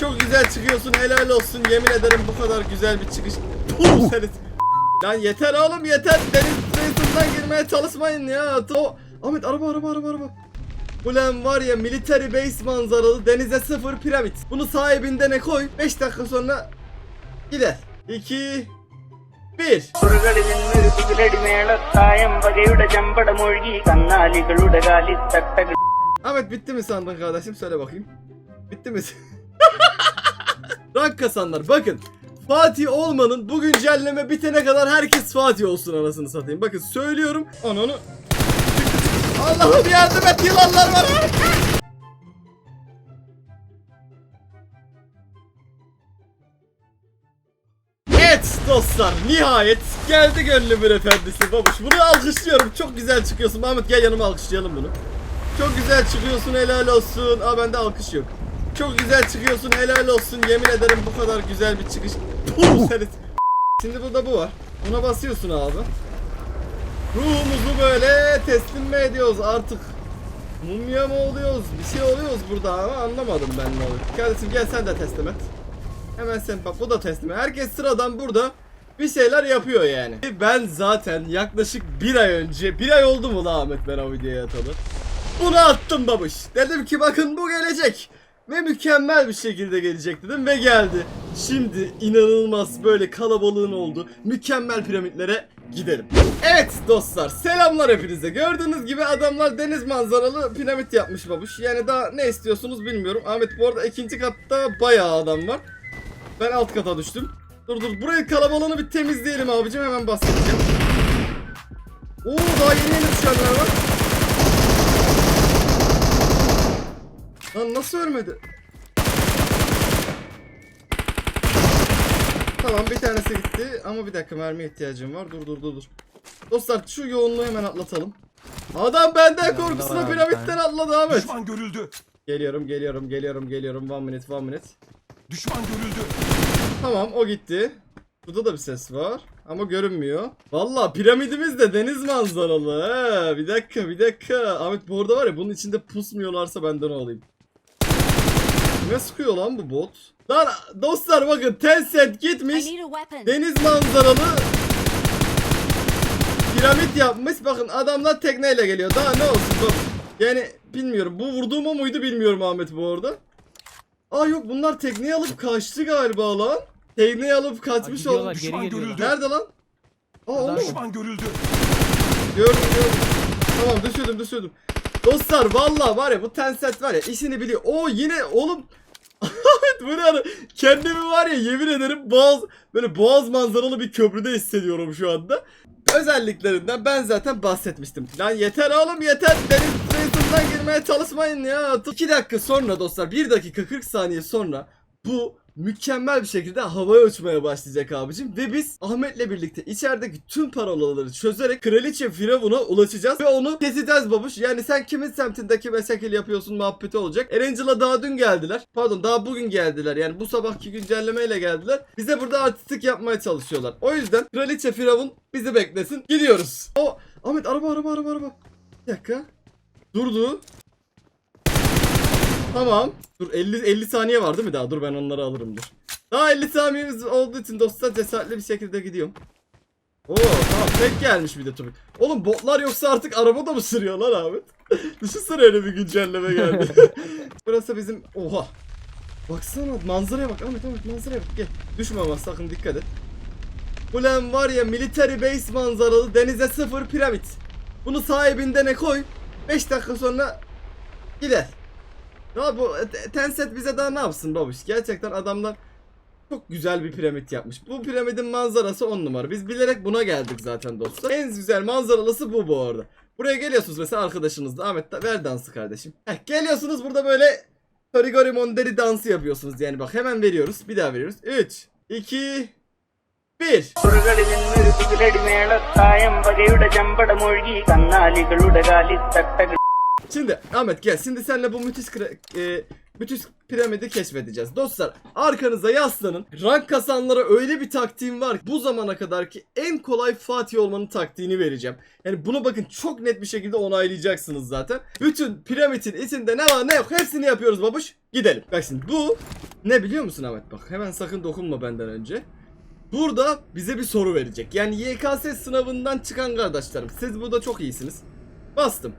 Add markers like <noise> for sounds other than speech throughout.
Çok güzel çıkıyorsun helal olsun yemin ederim bu kadar güzel bir çıkış. Puh, seni- Lan yeter oğlum yeter. Deniz kıyısından girmeye çalışmayın ya. O Ahmet araba araba araba araba. Ulan var ya military base manzaralı denize sıfır piramit. Bunu sahibinde ne koy 5 dakika sonra gider. 2 1 പുറകളിൽ നിന്നൊരു കുതിലടിമേളത്തായം വകയുടെ ചമ്പടമൊഴുകി കന്നാലികളുടെ കാലിത്തട്ടകൾ Ahmet bitti mi sandın kardeşim söyle bakayım. Bitti mi? <laughs> <laughs> Rank kasanlar bakın. Fatih olmanın bu güncelleme bitene kadar herkes Fatih olsun anasını satayım. Bakın söylüyorum. Ananı. Allah'ım yardım et yılanlar var. Evet dostlar nihayet geldi gönlümün efendisi babuş. Bunu alkışlıyorum. Çok güzel çıkıyorsun. Mahmut gel yanıma alkışlayalım bunu. Çok güzel çıkıyorsun helal olsun. Aa bende alkış yok. Çok güzel çıkıyorsun helal olsun. Yemin ederim bu kadar güzel bir çıkış. Puh, Şimdi burada bu var. Buna basıyorsun abi. Ruhumuzu böyle teslim mi ediyoruz artık? Mumya mı oluyoruz? Bir şey oluyoruz burada ama anlamadım ben ne oluyor. Kardeşim gel sen de teslim et. Hemen sen bak bu da teslim. Herkes sıradan burada bir şeyler yapıyor yani. Ben zaten yaklaşık bir ay önce, bir ay oldu mu la Ahmet ben o videoya atalı. Bunu attım babuş. Dedim ki bakın bu gelecek. Ve mükemmel bir şekilde gelecek dedim ve geldi. Şimdi inanılmaz böyle kalabalığın oldu. Mükemmel piramitlere gidelim. Evet dostlar selamlar hepinize. Gördüğünüz gibi adamlar deniz manzaralı piramit yapmış babuş. Yani daha ne istiyorsunuz bilmiyorum. Ahmet bu arada ikinci katta bayağı adam var. Ben alt kata düştüm. Dur dur burayı kalabalığını bir temizleyelim abicim hemen bahsedeceğim. Oo daha yeni yeni düşenler var. Lan nasıl ölmedi? Tamam bir tanesi gitti ama bir dakika mermi ihtiyacım var. Dur dur dur dur. Dostlar şu yoğunluğu hemen atlatalım. Adam benden korkusuna piramitten atladı Ahmet. Düşman görüldü. Geliyorum geliyorum geliyorum geliyorum. One minute one minute. Düşman görüldü. Tamam o gitti. Burada da bir ses var ama görünmüyor. Valla piramidimiz de deniz manzaralı. He. Bir dakika bir dakika. Ahmet bu arada var ya bunun içinde pusmuyorlarsa benden olayım. Ne sıkıyor lan bu bot? Lan dostlar bakın Tencent gitmiş. Deniz manzaralı piramit yapmış. Bakın adamlar tekneyle geliyor. Daha ne olsun bak. Yani bilmiyorum. Bu vurduğum o muydu bilmiyorum Ahmet bu arada. Aa yok bunlar tekneyi alıp kaçtı galiba lan. Tekneyi alıp kaçmış olmuş. geri Düşman görüldü. Nerede lan? Aa o mu? Düşman görüldü. Gördüm gördüm. Tamam düşürdüm düşürdüm. Dostlar valla var ya bu Tencent var ya işini biliyor. O yine oğlum Ahmet <laughs> bu ne ara? Kendimi var ya yemin ederim boğaz böyle boğaz manzaralı bir köprüde hissediyorum şu anda. Özelliklerinden ben zaten bahsetmiştim. Lan yeter oğlum yeter. Deniz kıyısından girmeye çalışmayın ya. 2 dakika sonra dostlar 1 dakika 40 saniye sonra bu mükemmel bir şekilde havaya uçmaya başlayacak abicim. Ve biz Ahmet'le birlikte içerideki tüm parolaları çözerek Kraliçe Firavun'a ulaşacağız. Ve onu keseceğiz babuş. Yani sen kimin semtindeki mesekil yapıyorsun muhabbeti olacak. Erangela daha dün geldiler. Pardon daha bugün geldiler. Yani bu sabahki güncellemeyle geldiler. Bize burada artistik yapmaya çalışıyorlar. O yüzden Kraliçe Firavun bizi beklesin. Gidiyoruz. O Ahmet araba araba araba araba. Bir dakika. Durdu. Tamam. Dur 50 50 saniye var değil mi daha? Dur ben onları alırım dur. Daha 50 saniyemiz olduğu için dostlar cesaretli bir şekilde gidiyorum. Oo tamam tek gelmiş bir de tabii. Oğlum botlar yoksa artık arabada mı sürüyorlar Ahmet? <laughs> Düşünsene öyle bir güncelleme geldi. <laughs> Burası bizim... Oha. Baksana manzaraya bak Ahmet Ahmet manzaraya bak gel. Düşme ama sakın dikkat et. Ulan var ya military base manzaralı denize sıfır piramit. Bunu sahibinde ne koy 5 dakika sonra gider. Ya bu e, Tencent bize daha ne yapsın babuş? Gerçekten adamlar çok güzel bir piramit yapmış. Bu piramidin manzarası 10 numara. Biz bilerek buna geldik zaten dostlar. En güzel manzaralısı bu bu arada. Buraya geliyorsunuz mesela arkadaşınızla. Ahmet ver dansı kardeşim. Heh, geliyorsunuz burada böyle Torigori Monderi dansı yapıyorsunuz. Yani bak hemen veriyoruz. Bir daha veriyoruz. 3, 2, 1. Şimdi Ahmet gel. Şimdi seninle bu müthiş e, bütün piramidi keşfedeceğiz. Dostlar arkanıza yaslanın. Rank kasanlara öyle bir taktiğim var ki bu zamana kadarki en kolay Fatih olmanın taktiğini vereceğim. Yani bunu bakın çok net bir şekilde onaylayacaksınız zaten. Bütün piramidin içinde ne var ne yok hepsini yapıyoruz babuş. Gidelim. Bak şimdi bu ne biliyor musun Ahmet? Bak hemen sakın dokunma benden önce. Burada bize bir soru verecek. Yani YKS sınavından çıkan kardeşlerim. Siz burada çok iyisiniz. Bastım.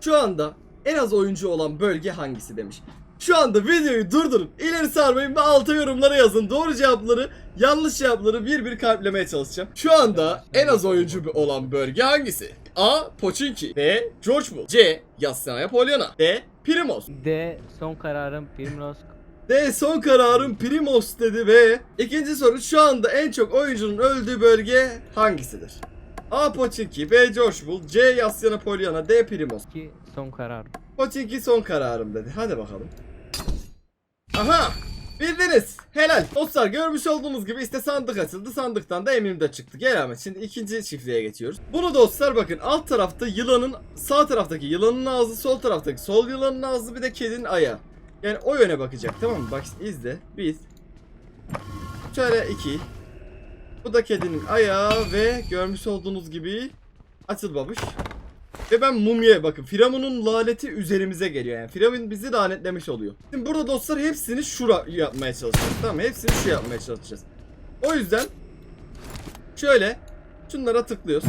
Şu anda en az oyuncu olan bölge hangisi demiş. Şu anda videoyu durdurun. İleri sarmayın ve alta yorumlara yazın. Doğru cevapları, yanlış cevapları bir bir kalplemeye çalışacağım. Şu anda en az oyuncu olan bölge hangisi? A. Pochinki B. George Bull C. Yassaya Polyana D. Primos D son kararım Primrose. D son kararım Primos dedi ve ikinci soru şu anda en çok oyuncunun öldüğü bölge hangisidir? A. Pochinki B. Bull C. Yasyana Polyana D. Primos 2 son kararım. Pochinki son kararım dedi. Hadi bakalım. Aha! Bildiniz. Helal. Dostlar görmüş olduğunuz gibi işte sandık açıldı. Sandıktan da eminim de çıktı. Gel Ahmet. Şimdi ikinci çiftliğe geçiyoruz. Bunu dostlar bakın alt tarafta yılanın sağ taraftaki yılanın ağzı sol taraftaki sol yılanın ağzı bir de kedinin ayağı. Yani o yöne bakacak tamam mı? Bak şimdi izle. Bir. Şöyle iki. Bu da kedinin ayağı ve görmüş olduğunuz gibi açıl babuş. Ve ben mumyaya bakın. Firavun'un laneti üzerimize geliyor yani. Firavun bizi lanetlemiş oluyor. Şimdi burada dostlar hepsini şura yapmaya çalışacağız. Tamam? Hepsini şu yapmaya çalışacağız. O yüzden şöyle şunlara tıklıyoruz.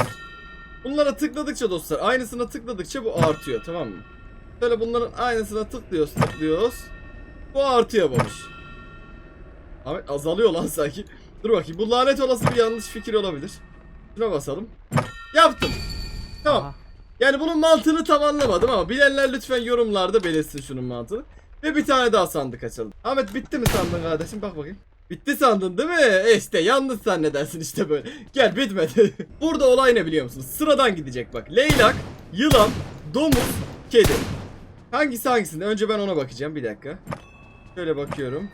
Bunlara tıkladıkça dostlar aynısına tıkladıkça bu artıyor tamam mı? Şöyle bunların aynısına tıklıyoruz tıklıyoruz. Bu artıyor babuş. Ahmet azalıyor lan sanki. Dur bakayım bu lanet olası bir yanlış fikir olabilir. Şuna basalım. Yaptım. Tamam. Aha. Yani bunun mantığını tam anlamadım ama bilenler lütfen yorumlarda belirtsin şunun mantığını. Ve bir tane daha sandık açalım. Ahmet bitti mi sandın kardeşim? Bak bakayım. Bitti sandın değil mi? E işte yanlış zannedersin işte böyle. Gel bitmedi. <laughs> Burada olay ne biliyor musunuz? Sıradan gidecek bak. Leylak, yılan, domuz, kedi. Hangisi hangisinde? Önce ben ona bakacağım. Bir dakika. Şöyle bakıyorum.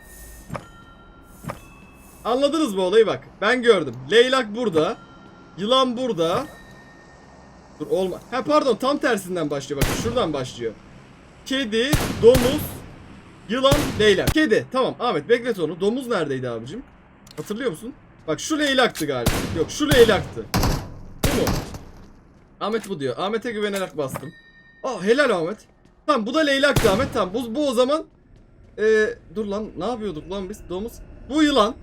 Anladınız mı olayı bak. Ben gördüm. Leylak burada. Yılan burada. Dur olma. Ha pardon tam tersinden başlıyor. Bakın şuradan başlıyor. Kedi, domuz, yılan, leylak. Kedi. Tamam Ahmet beklet onu. Domuz neredeydi abicim? Hatırlıyor musun? Bak şu leylaktı galiba. Yok şu leylaktı. Bu mu? Ahmet bu diyor. Ahmet'e güvenerek bastım. Aa helal Ahmet. Tamam bu da leylaktı Ahmet. Tamam bu, bu o zaman. Ee, dur lan ne yapıyorduk lan biz? Domuz. Bu yılan.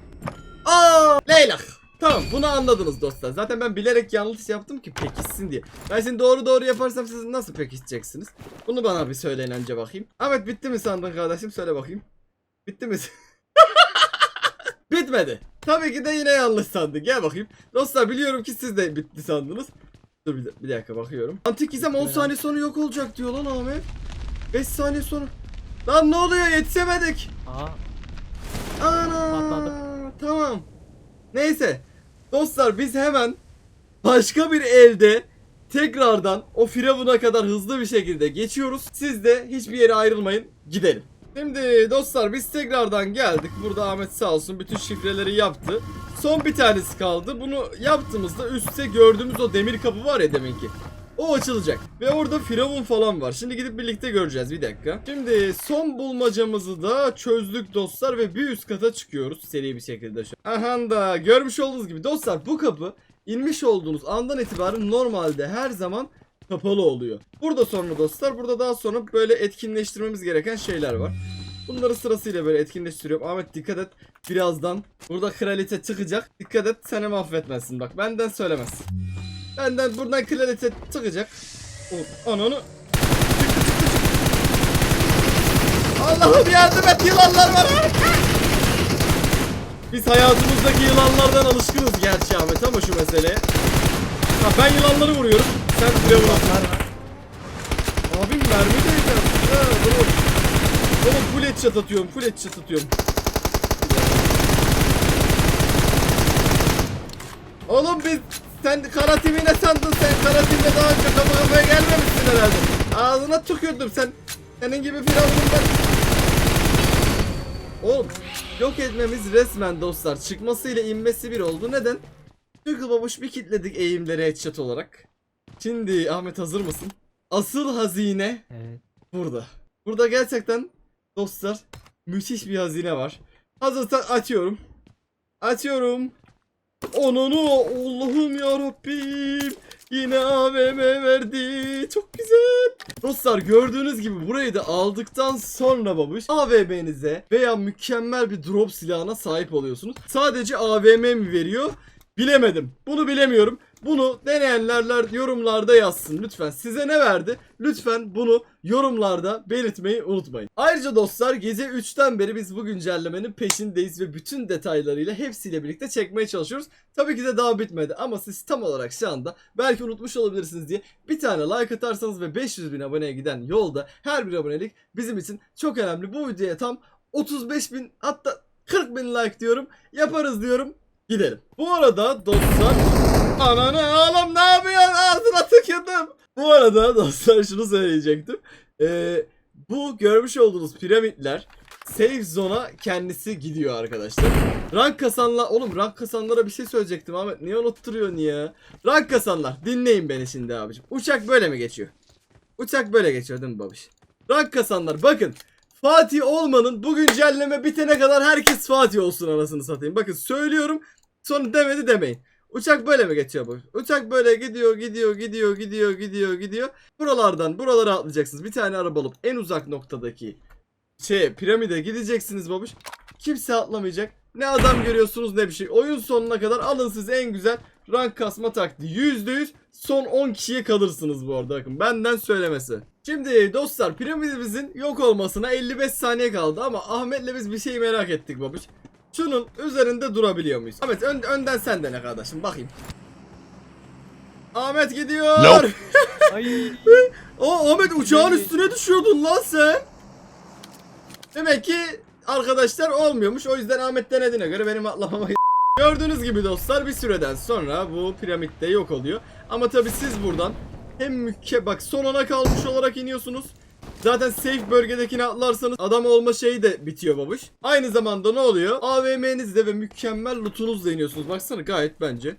Aa leylak. Tamam bunu anladınız dostlar. Zaten ben bilerek yanlış yaptım ki pekişsin diye. Ben şimdi doğru doğru yaparsam siz nasıl pekişeceksiniz? Bunu bana bir söyleyin önce bakayım. Ahmet bitti mi sandın kardeşim? Söyle bakayım. Bitti mi? <laughs> Bitmedi. Tabii ki de yine yanlış sandın. Gel bakayım. Dostlar biliyorum ki siz de bitti sandınız. Dur bir, bir dakika bakıyorum. Antik gizem 10 saniye sonra yok olacak diyor lan Ahmet. 5 saniye sonra. Lan ne oluyor yetişemedik. Aha. Ana. Patladı. Tamam. Neyse. Dostlar biz hemen başka bir elde tekrardan o firavuna kadar hızlı bir şekilde geçiyoruz. Siz de hiçbir yere ayrılmayın. Gidelim. Şimdi dostlar biz tekrardan geldik. Burada Ahmet sağ olsun bütün şifreleri yaptı. Son bir tanesi kaldı. Bunu yaptığımızda üstte gördüğümüz o demir kapı var ya deminki. O açılacak. Ve orada firavun falan var. Şimdi gidip birlikte göreceğiz. Bir dakika. Şimdi son bulmacamızı da çözdük dostlar ve bir üst kata çıkıyoruz seri bir şekilde şu. Aha da görmüş olduğunuz gibi dostlar bu kapı inmiş olduğunuz andan itibaren normalde her zaman kapalı oluyor. Burada sonra dostlar burada daha sonra böyle etkinleştirmemiz gereken şeyler var. Bunları sırasıyla böyle etkinleştiriyorum. Ahmet dikkat et. Birazdan burada kraliçe çıkacak. Dikkat et seni mahvetmesin bak. Benden söylemez. Benden buradan kraliçe çıkacak. O, ananı. Allah'ım yardım et yılanlar var. Biz hayatımızdaki yılanlardan alışkınız gerçi Ahmet ama şu meseleye. Ha, ben yılanları vuruyorum. Sen firavun atlar. Abim mermi değeceğim. Ha, dur. Oğlum full headshot atıyorum. Full headshot atıyorum. Oğlum biz sen karatimi ne sandın sen karatimle daha önce kafa kafaya gelmemişsin herhalde. Ağzına tükürdüm sen. Senin gibi firavunun ben. Oğlum yok etmemiz resmen dostlar. Çıkmasıyla inmesi bir oldu. Neden? Babuş bir kitledik eğimleri headshot olarak. Şimdi Ahmet hazır mısın? Asıl hazine Evet. burada. Burada gerçekten Dostlar müthiş bir hazine var. Hazırsa açıyorum. Açıyorum. Onunu Allah'ım ya Rabbim. Yine AVM verdi. Çok güzel. Dostlar gördüğünüz gibi burayı da aldıktan sonra babuş AVM'nize veya mükemmel bir drop silahına sahip oluyorsunuz. Sadece AVM mi veriyor? Bilemedim. Bunu bilemiyorum. Bunu deneyenlerler yorumlarda yazsın lütfen. Size ne verdi? Lütfen bunu yorumlarda belirtmeyi unutmayın. Ayrıca dostlar gece 3'ten beri biz bu güncellemenin peşindeyiz ve bütün detaylarıyla hepsiyle birlikte çekmeye çalışıyoruz. Tabii ki de daha bitmedi ama siz tam olarak şu anda belki unutmuş olabilirsiniz diye bir tane like atarsanız ve 500 bin aboneye giden yolda her bir abonelik bizim için çok önemli. Bu videoya tam 35 bin hatta 40 bin like diyorum yaparız diyorum gidelim. Bu arada dostlar ananı oğlum ne yapıyorsun ağzına tükürdüm. Bu arada dostlar şunu söyleyecektim. Ee, bu görmüş olduğunuz piramitler Safe zone'a kendisi gidiyor arkadaşlar. Rank kasanlar oğlum rank kasanlara bir şey söyleyecektim Ahmet niye unutturuyorsun ya? Rank kasanlar dinleyin beni şimdi abicim. Uçak böyle mi geçiyor? Uçak böyle geçiyor değil mi babiş? Rank kasanlar bakın. Fatih olmanın bu güncelleme bitene kadar herkes Fatih olsun anasını satayım. Bakın söylüyorum sonra demedi demeyin. Uçak böyle mi geçiyor bu? Uçak böyle gidiyor gidiyor gidiyor gidiyor gidiyor gidiyor. Buralardan buralara atlayacaksınız. Bir tane araba alıp en uzak noktadaki şey piramide gideceksiniz babuş. Kimse atlamayacak. Ne adam görüyorsunuz ne bir şey. Oyun sonuna kadar alın siz en güzel rank kasma taktiği. %100 son 10 kişiye kalırsınız bu arada bakın benden söylemesi. Şimdi dostlar piramidimizin yok olmasına 55 saniye kaldı ama Ahmet'le biz bir şey merak ettik babuş. Şunun üzerinde durabiliyor muyuz? Ahmet ön- önden sen dene kardeşim bakayım. Ahmet gidiyor. Nope. <laughs> Ay. O Ahmet uçağın üstüne düşüyordun lan sen. Demek ki arkadaşlar olmuyormuş. O yüzden Ahmet denediğine göre benim atlamama Gördüğünüz gibi dostlar bir süreden sonra bu piramitte yok oluyor. Ama tabi siz buradan hem mükke bak son ona kalmış olarak iniyorsunuz. Zaten safe bölgedekine atlarsanız adam olma şeyi de bitiyor babuş. Aynı zamanda ne oluyor? AVM'nizde ve mükemmel lootunuzla iniyorsunuz. Baksana gayet bence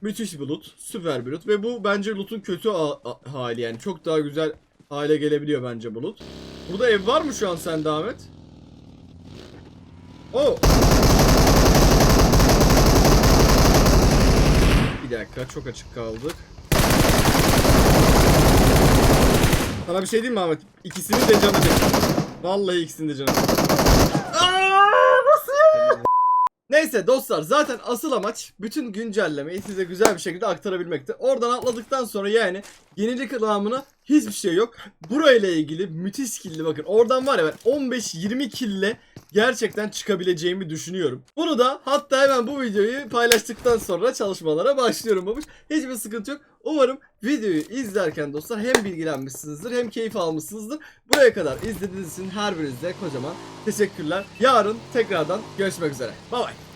müthiş bir loot. Süper bir loot. Ve bu bence loot'un kötü hali yani. Çok daha güzel hale gelebiliyor bence bu loot. Burada ev var mı şu an sende Ahmet? Oh. Bir dakika çok açık kaldık. Sana bir şey diyeyim mi Ahmet? İkisinin de canı bir. Vallahi ikisinin de canı bir. Aa, nasıl? Neyse dostlar zaten asıl amaç bütün güncellemeyi size güzel bir şekilde aktarabilmekti. Oradan atladıktan sonra yani yenilik namına hiçbir şey yok. Burayla ilgili müthiş killi bakın. Oradan var ya ben 15-20 kille gerçekten çıkabileceğimi düşünüyorum. Bunu da hatta hemen bu videoyu paylaştıktan sonra çalışmalara başlıyorum babuş. Hiçbir sıkıntı yok. Umarım videoyu izlerken dostlar hem bilgilenmişsinizdir hem keyif almışsınızdır. Buraya kadar izlediğiniz için her birinize kocaman teşekkürler. Yarın tekrardan görüşmek üzere. Bay bay.